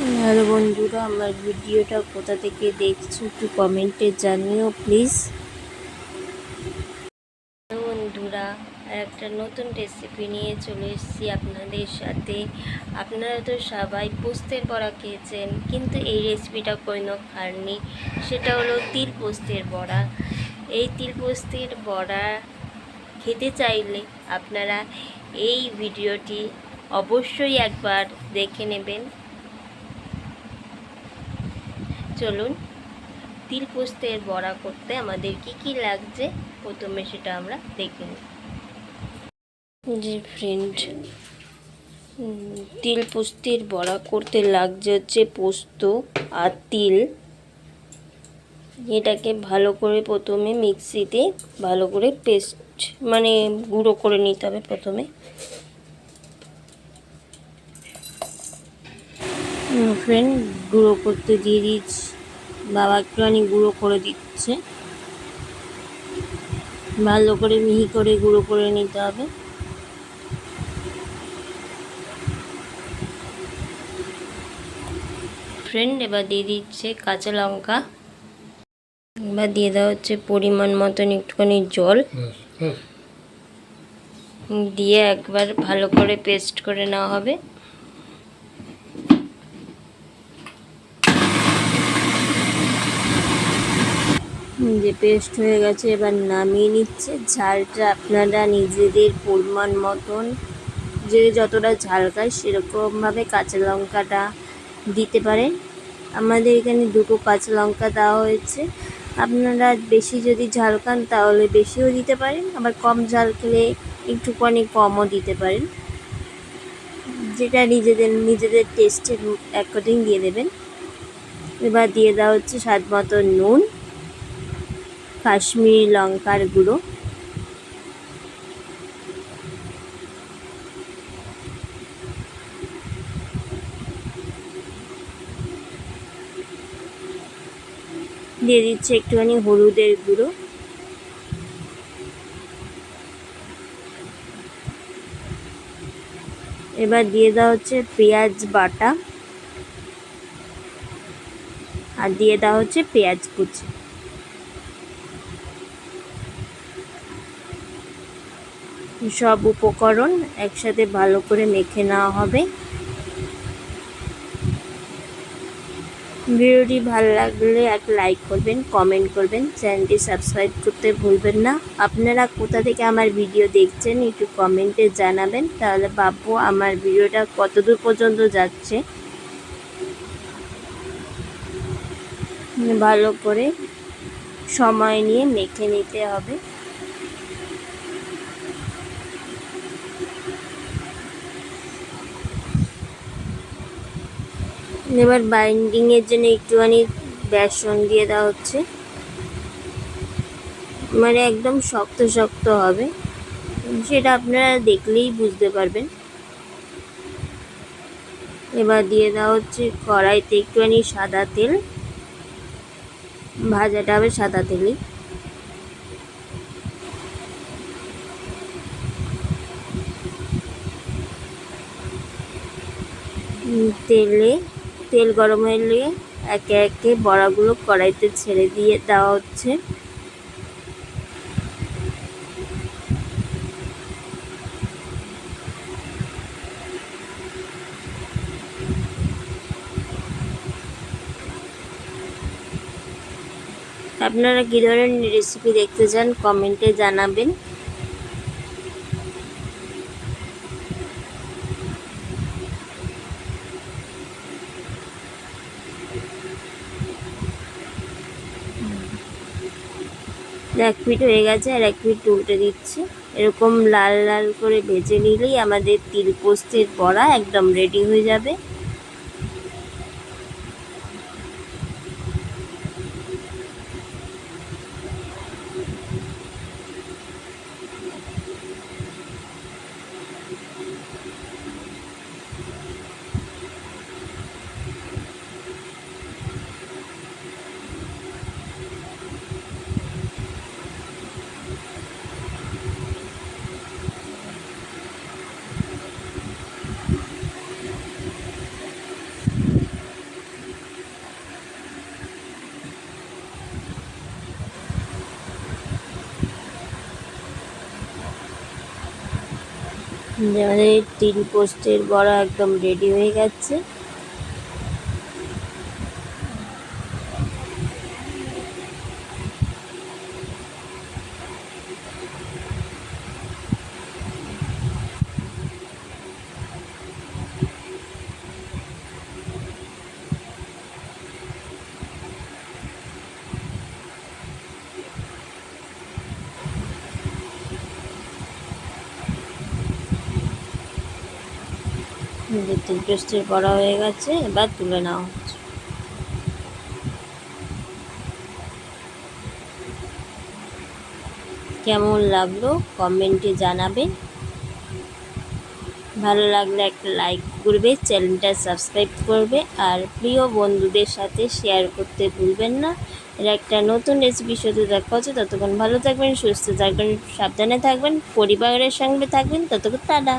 Hello বন্ধুরা, আমার ভিডিওটা কোথা থেকে দেখছ একটু কমেন্টে জানিও, প্লিজ। বন্ধুরা একটা নতুন রেসিপি নিয়ে চলে এসেছি আপনাদের সাথে। আপনারা তো সবাই পোস্তের বড়া খেয়েছেন, কিন্তু এই রেসিপিটা কোনো খাননি সেটা হলো তিল পোস্তের বড়া। এই তিল পোস্তের বড়া খেতে চাইলে আপনারা এই ভিডিওটি অবশ্যই একবার দেখে নেবেন। চলুন। তিল পোস্তের বড়া করতে আমাদের কি কি লাগছে? প্রথমে সেটা আমরা দেখে নিই। যে ফ্রেন্ড তিল পোস্তের বড়া করতে লাগছে হচ্ছে পোস্ত আর তিল। এটাকে ভালো করে প্রথমে মিক্সিতে ভালো করে পেস্ট মানে গুঁড়ো করে নিতে হবে প্রথমে। ফ্রেন্ড গুঁড়ো করতে দিয়ে বাবা একটুখানি গুঁড়ো করে দিচ্ছে। ভালো করে মিহি করে গুঁড়ো করে নিতে হবে। ফ্রেন্ড এবার দিয়ে দিচ্ছে কাঁচা লঙ্কা। এবার দিয়ে দেওয়া হচ্ছে পরিমাণ মতন একটুখানি জল। দিয়ে একবার ভালো করে পেস্ট করে নেওয়া হবে। যে পেস্ট হয়ে গেছে, এবার নামিয়ে নিচ্ছে। ঝালটা আপনারা নিজেদের পরিমাণ মতন যে যতটা ঝাল খায় সেরকমভাবে কাঁচা লঙ্কাটা দিতে পারেন। আমাদের এখানে দুটো কাঁচা লঙ্কা দেওয়া হয়েছে। আপনারা বেশি যদি ঝাল খান তাহলে বেশিও দিতে পারেন, আবার কম ঝাল খেলে একটুখানি কমও দিতে পারেন। যেটা নিজেদের নিজেদের টেস্টের অ্যাকর্ডিং দিয়ে দেবেন। এবার দিয়ে দেওয়া হচ্ছে স্বাদ মতো নুন। কাশ্মীরি লঙ্কার গুঁড়ো। দিয়ে দিচ্ছে একটুখানি হলুদের গুঁড়ো। এবার দিয়ে দেওয়া হচ্ছে পেঁয়াজ বাটা। আর দিয়ে দেওয়া হচ্ছে পেঁয়াজ কুচি। সব উপকরণ একসাথে ভালো করে মেখে নেওয়া হবে। ভিডিওটি ভালো লাগলে এক লাইক করবেন কমেন্ট করবেন চ্যানেলটি সাবস্ক্রাইব করতে ভুলবেন না। আপনারা কোথা থেকে আমার ভিডিও দেখছেন একটু কমেন্টে জানাবেন, তাহলে ভাববো আমার ভিডিওটা কতদূর পর্যন্ত যাচ্ছে। ভালো করে সময় নিয়ে মেখে নিতে হবে। এবার বাইন্ডিংয়ের জন্য একটুখানি বেসন দিয়ে দেওয়া হচ্ছে। মানে একদম শক্ত শক্ত হবে। সেটা আপনারা দেখলেই বুঝতে পারবেন। এবার দিয়ে দেওয়া হচ্ছে কড়াইতে একটুখানি সাদা তেল। ভাজাটা হবে সাদা তেলেই তেলে তেল গরম হলে একে একে বড়াগুলো কড়াইতে ছেড়ে দিয়ে দেওয়া হচ্ছে। আপনারা কী ধরনের রেসিপি দেখতে চান কমেন্টে জানাবেন। এক পিঠ হয়ে গেছে আর এক পিঠ উল্টে দিচ্ছি। এরকম লাল লাল করে ভেজে নিলেই আমাদের তিল পোস্তের বড়া একদম রেডি হয়ে যাবে। আমাদের তিন পোস্টের বড়া একদম রেডি হয়ে গেছে। বড়া হয়ে গেছে, এবার তুলে নেওয়া হচ্ছে। কেমন লাগল কমেন্টে জানাবেন। ভালো লাগলে একটা লাইক করবে, চ্যানেলটা সাবস্ক্রাইব করবে, আর প্রিয় বন্ধুদের সাথে শেয়ার করতে ভুলবেন না। এর একটা নতুন রেসিপি সাথে দেখা হচ্ছে ততক্ষণ ভালো থাকবেন, সুস্থ থাকবেন, সাবধানে থাকবেন, পরিবারের সঙ্গে থাকবেন, ততক্ষণ টাটা।